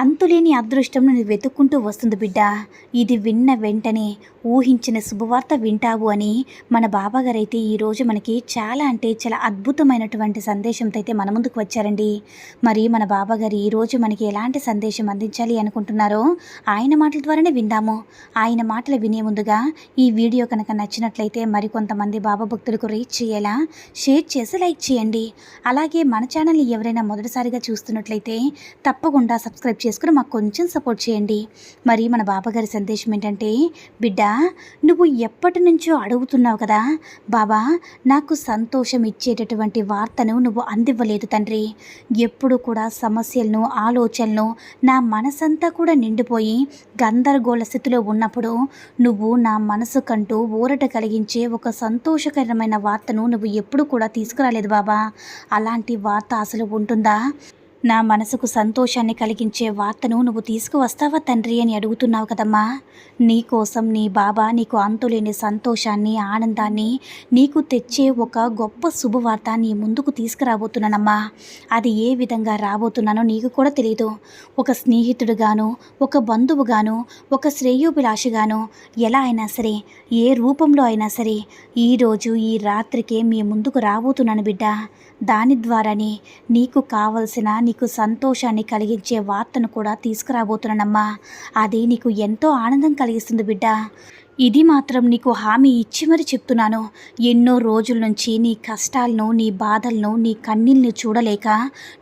అంతులేని అదృష్టం నువ్వు వెతుక్కుంటూ వస్తుంది బిడ్డ. ఇది విన్న వెంటనే ఊహించిన శుభవార్త వింటావు అని మన బాబాగారైతే ఈరోజు మనకి చాలా అంటే చాలా అద్భుతమైనటువంటి సందేశంతో అయితే మన ముందుకు వచ్చారండి. మరి మన బాబాగారు ఈరోజు మనకి ఎలాంటి సందేశం అందించాలి అనుకుంటున్నారో ఆయన మాటల ద్వారానే విందాము. ఆయన మాటలు వినే ముందుగా ఈ వీడియో కనుక నచ్చినట్లయితే మరికొంతమంది బాబా భక్తులకు రీచ్ చేయేలా షేర్ చేసి లైక్ చేయండి. అలాగే మన ఛానల్ని ఎవరైనా మొదటిసారిగా చూస్తున్నట్లయితే తప్పకుండా సబ్స్క్రైబ్ చేసుకుని మాకు కొంచెం సపోర్ట్ చేయండి. మరి మన బాబాగారి సందేశం ఏంటంటే బిడ్డ నువ్వు ఎప్పటి నుంచో అడుగుతున్నావు కదా బాబా నాకు సంతోషం ఇచ్చేటటువంటి వార్తను నువ్వు అందివ్వలేదు తండ్రి. ఎప్పుడు కూడా సమస్యలను ఆలోచనలు నా మనసంతా కూడా నిండిపోయి గందరగోళ స్థితిలో ఉన్నప్పుడు నువ్వు నా మనసు కంటూ ఊరట కలిగించే ఒక సంతోషకరమైన వార్తను నువ్వు ఎప్పుడు కూడా తీసుకురాలేదు బాబా. అలాంటి వార్త అసలు ఉంటుందా? నా మనసుకు సంతోషాన్ని కలిగించే వార్తను నువ్వు తీసుకువస్తావా తండ్రి అని అడుగుతున్నావు కదమ్మా? నీ కోసం నీ బాబా నీకు అంతులేని సంతోషాన్ని ఆనందాన్ని నీకు తెచ్చే ఒక గొప్ప శుభవార్త నీ ముందుకు తీసుకురాబోతున్నానమ్మా. అది ఏ విధంగా రాబోతున్నానో నీకు కూడా తెలియదు ఒక స్నేహితుడుగాను ఒక బంధువుగాను ఒక శ్రేయోభిలాషగాను ఎలా అయినా సరే ఏ రూపంలో అయినా సరే ఈరోజు ఈ రాత్రికే మీ ముందుకు రాబోతున్నాను బిడ్డ. దాని ద్వారానే నీకు కావలసిన నీకు సంతోషాన్ని కలిగించే వార్తను కూడా తీసుకురాబోతున్నానమ్మా. అది నీకు ఎంతో ఆనందం కలిగిస్తుంది బిడ్డ. ఇది మాత్రం నీకు హామీ ఇచ్చి మరి చెప్తున్నాను. ఎన్నో రోజుల నుంచి నీ కష్టాలను నీ బాధలను నీ కన్నీళ్ళని చూడలేక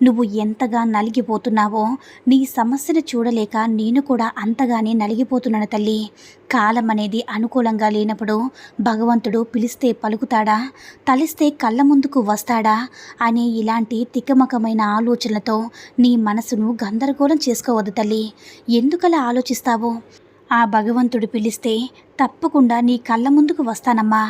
నువ్వు ఎంతగా నలిగిపోతున్నావో నీ సమస్యను చూడలేక నేను కూడా అంతగానే నలిగిపోతున్నాను తల్లి. కాలం అనేది అనుకూలంగా లేనప్పుడు భగవంతుడు పిలిస్తే పలుకుతాడా? తలిస్తే కళ్ళ ముందుకు వస్తాడా? అనే ఇలాంటి తికమకమైన ఆలోచనలతో నీ మనసును గందరగోళం చేసుకోవద్దు తల్లి. ఎందుకలా ఆలోచిస్తావు? ఆ భగవంతుడు పిలిస్తే తప్పకుండా నీ కళ్ళ ముందుకు వస్తానమ్మా.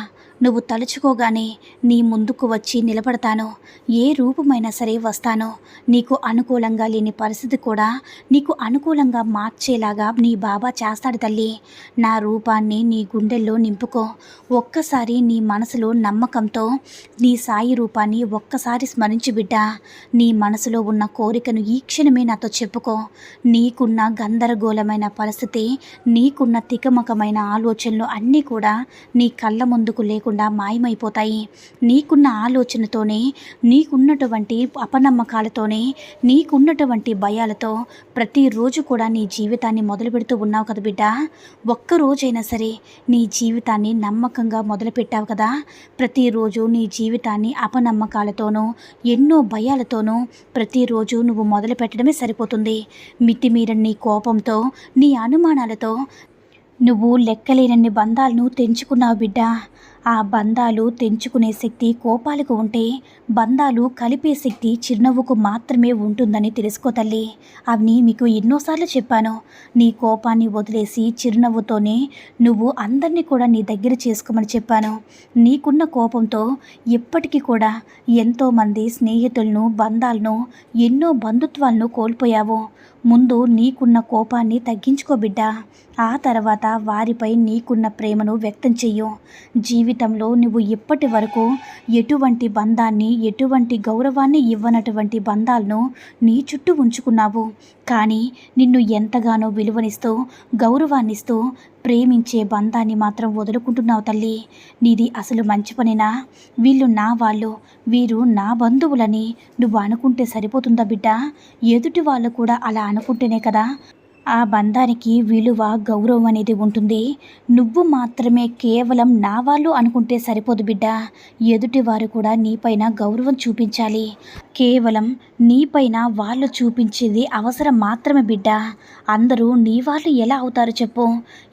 నువ్వు తలుచుకోగానే నీ ముందుకు వచ్చి నిలబడతాను. ఏ రూపమైనా సరే వస్తాను. నీకు అనుకూలంగా లేని పరిస్థితి కూడా నీకు అనుకూలంగా మార్చేలాగా నీ బాబా చేస్తాడు తల్లి. నా రూపాన్ని నీ గుండెల్లో నింపుకో. ఒక్కసారి నీ మనసులో నమ్మకంతో నీ సాయి రూపాన్ని ఒక్కసారి స్మరించి బిడ్డ. నీ మనసులో ఉన్న కోరికను ఈ క్షణమే నాతో చెప్పుకో. నీకున్న గందరగోళమైన పరిస్థితి నీకున్న తికమకమైన ఆలోచనలు అన్నీ కూడా నీ కళ్ళ ముందుకు లేకుండా మాయమైపోతాయి. నీకున్న ఆలోచనతోనే నీకున్నటువంటి అపనమ్మకాలతోనే నీకున్నటువంటి భయాలతో ప్రతిరోజు కూడా నీ జీవితాన్ని మొదలు పెడుతూ ఉన్నావు కదా బిడ్డ. ఒక్క రోజైనా సరే నీ జీవితాన్ని నమ్మకంగా మొదలుపెట్టావు కదా. ప్రతిరోజు నీ జీవితాన్ని అపనమ్మకాలతోనూ ఎన్నో భయాలతోనూ ప్రతిరోజు నువ్వు మొదలు పెట్టడమే సరిపోతుంది. మితిమీరని నీ కోపంతో నీ అనుమానాలతో నువ్వు లెక్కలేనన్ని బంధాలను తెంచుకున్నావు బిడ్డ. ఆ బంధాలు తెంచుకునే శక్తి కోపాలకు ఉంటే బంధాలు కలిపే శక్తి చిరునవ్వుకు మాత్రమే ఉంటుందని తెలుసుకో తల్లి. అవి మీకు ఎన్నోసార్లు చెప్పాను నీ కోపాన్ని వదిలేసి చిరునవ్వుతోనే నువ్వు అందరినీ కూడా నీ దగ్గర చేసుకోమని చెప్పాను. నీకున్న కోపంతో ఎప్పటికీ కూడా ఎంతోమంది స్నేహితులను బంధాలను ఎన్నో బంధుత్వాలను కోల్పోయావు. ముందు నీకున్న కోపాన్ని తగ్గించుకో బిడ్డ. ఆ తర్వాత వారిపై నీకున్న ప్రేమను వ్యక్తం చెయ్యు. జీవితంలో నువ్వు ఇప్పటి వరకు ఎటువంటి బంధాన్ని ఎటువంటి గౌరవాన్ని ఇవ్వనటువంటి బంధాలను నీ చుట్టూ ఉంచుకున్నావు. కానీ నిన్ను ఎంతగానో విలువనిస్తూ గౌరవాన్నిస్తూ ప్రేమించే బంధాన్ని మాత్రం వదులుకుంటున్నావు తల్లి. నీది అసలు మంచి పనినా? వీళ్ళు నా వాళ్ళు వీరు నా బంధువులని నువ్వు అనుకుంటే సరిపోతుందా బిడ్డ? ఎదుటి వాళ్ళు కూడా అలా అనుకుంటేనే కదా ఆ బంధానికి విలువ గౌరవం అనేది ఉంటుంది. నువ్వు మాత్రమే కేవలం నా వాళ్ళు అనుకుంటే సరిపోదు బిడ్డ. ఎదుటివారు కూడా నీపైన గౌరవం చూపించాలి. కేవలం నీపైన వాళ్ళు చూపించేది అవసరం మాత్రమే బిడ్డ. అందరూ నీ వాళ్ళు ఎలా అవుతారు చెప్పు.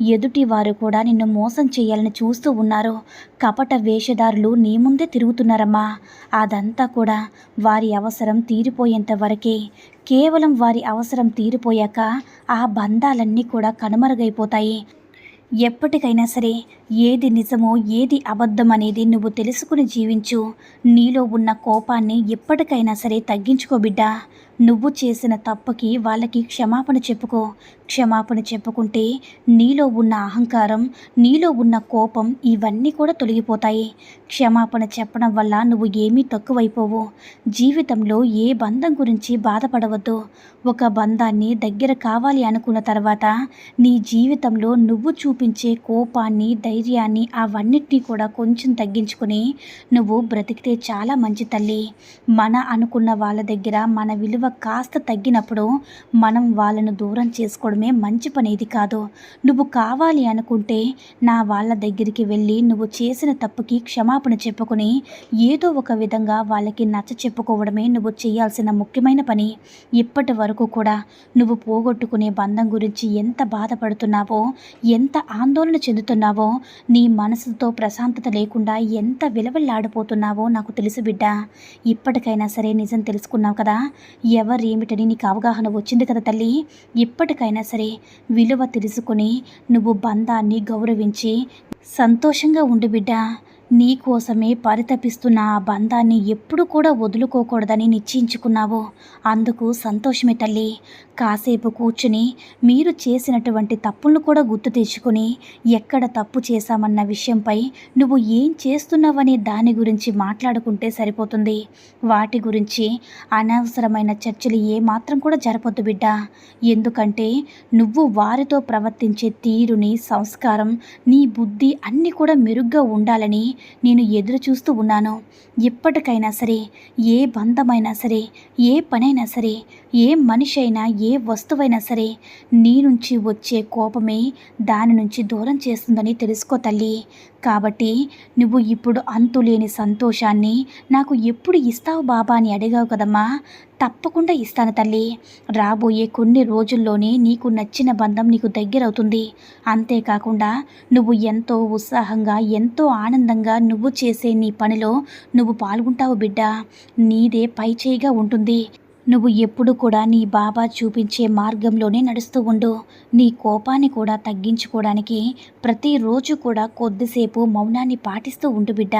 ఎదుటి వారు కూడా నిన్ను మోసం చేయాలని చూస్తూ ఉన్నారు. కపట వేషధారులు నీ ముందే తిరుగుతున్నారమ్మా. అదంతా కూడా వారి అవసరం తీరిపోయేంత వరకే. కేవలం వారి అవసరం తీరిపోయాక ఆ బంధాలన్నీ కూడా కనుమరుగైపోతాయి. ఎప్పటికైనా సరే ఏది నిజమో ఏది అబద్ధం అనేది నువ్వు తెలుసుకుని జీవించు. నీలో ఉన్న కోపాన్ని ఎప్పటికైనా సరే తగ్గించుకో బిడ్డా. నువ్వు చేసిన తప్పుకి వాళ్ళకి క్షమాపణ చెప్పుకో. క్షమాపణ చెప్పుకుంటే నీలో ఉన్న అహంకారం నీలో ఉన్న కోపం ఇవన్నీ కూడా తొలగిపోతాయి. క్షమాపణ చెప్పడం వల్ల నువ్వు ఏమీ తక్కువైపోవు. జీవితంలో ఏ బంధం గురించి బాధపడవద్దు. ఒక బంధాన్ని దగ్గర కావాలి అనుకున్న తర్వాత నీ జీవితంలో నువ్వు చూపించే కోపాన్ని ధైర్యాన్ని అవన్నిటినీ కూడా కొంచెం తగ్గించుకుని నువ్వు బ్రతికితే చాలా మంచి తల్లి. మన అనుకున్న వాళ్ళ దగ్గర మన విలువ కాస్త తగ్గినప్పుడు మనం వాళ్ళను దూరం చేసుకోవడమే మంచి పని ఇది కాదు. నువ్వు కావాలి అనుకుంటే నా వాళ్ళ దగ్గరికి వెళ్ళి నువ్వు చేసిన తప్పుకి క్షమాపణ చెప్పుకొని ఏదో ఒక విధంగా వాళ్ళకి నచ్చ చెప్పుకోవడమే నువ్వు చేయాల్సిన ముఖ్యమైన పని. ఇప్పటి వరకు కూడా నువ్వు పోగొట్టుకునే బంధం గురించి ఎంత బాధపడుతున్నావో ఎంత ఆందోళన చెందుతున్నావో నీ మనసుతో ప్రశాంతత లేకుండా ఎంత విలవిల్లాడిపోతున్నావో నాకు తెలుసు బిడ్డ. ఇప్పటికైనా సరే నిజం తెలుసుకున్నావు కదా? ఎవరేమిటని నీకు అవగాహన వచ్చింది కదా తల్లి? ఇప్పటికైనా సరే విలువ తెలుసుకొని నువ్వు బంధాన్ని గౌరవించి సంతోషంగా ఉండు బిడ్డ. నీ కోసమే పరితపిస్తున్న ఆ బంధాన్ని ఎప్పుడు కూడా వదులుకోకూడదని నిశ్చయించుకున్నావు. అందుకు సంతోషమే తల్లి. కాసేపు కూర్చుని మీరు చేసినటువంటి తప్పులను కూడా గుర్తు తెచ్చుకొని ఎక్కడ తప్పు చేశామన్న విషయంపై నువ్వు ఏం చేస్తున్నావనే దాని గురించి మాట్లాడుకుంటే సరిపోతుంది. వాటి గురించి అనవసరమైన చర్చలు ఏమాత్రం కూడా జరపొద్దు బిడ్డ. ఎందుకంటే నువ్వు వారితో ప్రవర్తించే తీరుని సంస్కారం నీ బుద్ధి అన్నీ కూడా మెరుగ్గా ఉండాలని నేను ఎదురు చూస్తూ ఉన్నాను. ఎప్పటికైనా సరే ఏ బంధమైనా సరే ఏ పనైనా సరే ఏ మనిషి అయినా ఏ వస్తువైనా సరే నీ నుంచి వచ్చే కోపమే దాని నుంచి దూరం చేస్తుందని తెలుసుకో తల్లి. కాబట్టి నువ్వు ఇప్పుడు అంతులేని సంతోషాన్ని నాకు ఎప్పుడు ఇస్తావు బాబా అని అడిగావు కదమ్మా. తప్పకుండా ఇస్తాను తల్లి. రాబోయే కొన్ని రోజుల్లోనే నీకు నచ్చిన బంధం నీకు దగ్గరవుతుంది. అంతేకాకుండా నువ్వు ఎంతో ఉత్సాహంగా ఎంతో ఆనందంగా నువ్వు చేసే నీ పనిలో నువ్వు పాల్గొంటావు బిడ్డ. నీదే పై చేయిగా ఉంటుంది. నువ్వు ఎప్పుడు కూడా నీ బాబా చూపించే మార్గంలోనే నడుస్తూ ఉండు. నీ కోపాన్ని కూడా తగ్గించుకోవడానికి ప్రతిరోజు కూడా కొద్దిసేపు మౌనాన్ని పాటిస్తూ ఉండు బిడ్డ.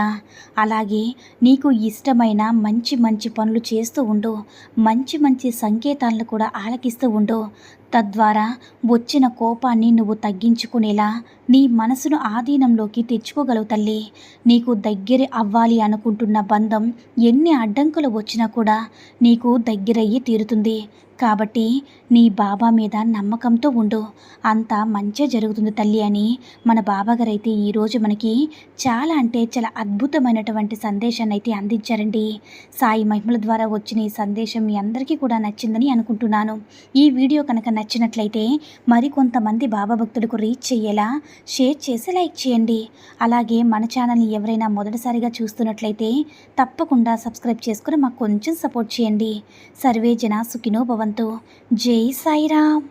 అలాగే నీకు ఇష్టమైన మంచి మంచి పనులు చేస్తూ ఉండు. మంచి మంచి సంకేతాలను కూడా ఆలకిస్తూ ఉండు. తద్వారా వచ్చిన కోపాన్ని నువ్వు తగ్గించుకునేలా నీ మనసును ఆధీనంలోకి తెచ్చుకోగలవు తల్లి. నీకు దగ్గర అవ్వాలి అనుకుంటున్న బంధం ఎన్ని అడ్డంకులు వచ్చినా కూడా నీకు దగ్గరయ్యి తీరుతుంది. కాబట్టి నీ బాబా మీద నమ్మకంతో ఉండు. అంతా మంచే జరుగుతుంది తల్లి అని మన బాబాగారు అయితే ఈరోజు మనకి చాలా అంటే చాలా అద్భుతమైనటువంటి సందేశాన్ని అయితే అందించారండి. సాయి మహిమల ద్వారా వచ్చిన ఈ సందేశం మీ అందరికీ కూడా నచ్చిందని అనుకుంటున్నాను. ఈ వీడియో కనుక నచ్చినట్లయితే మరికొంతమంది బాబా భక్తులకు రీచ్ చేయేలా షేర్ చేసి లైక్ చేయండి. అలాగే మన ఛానల్ని ఎవరైనా మొదటిసారిగా చూస్తున్నట్లయితే తప్పకుండా సబ్స్క్రైబ్ చేసుకుని మాకు కొంచెం సపోర్ట్ చేయండి. సర్వే జన సుఖినో భవంతు జై సాయిరామ్.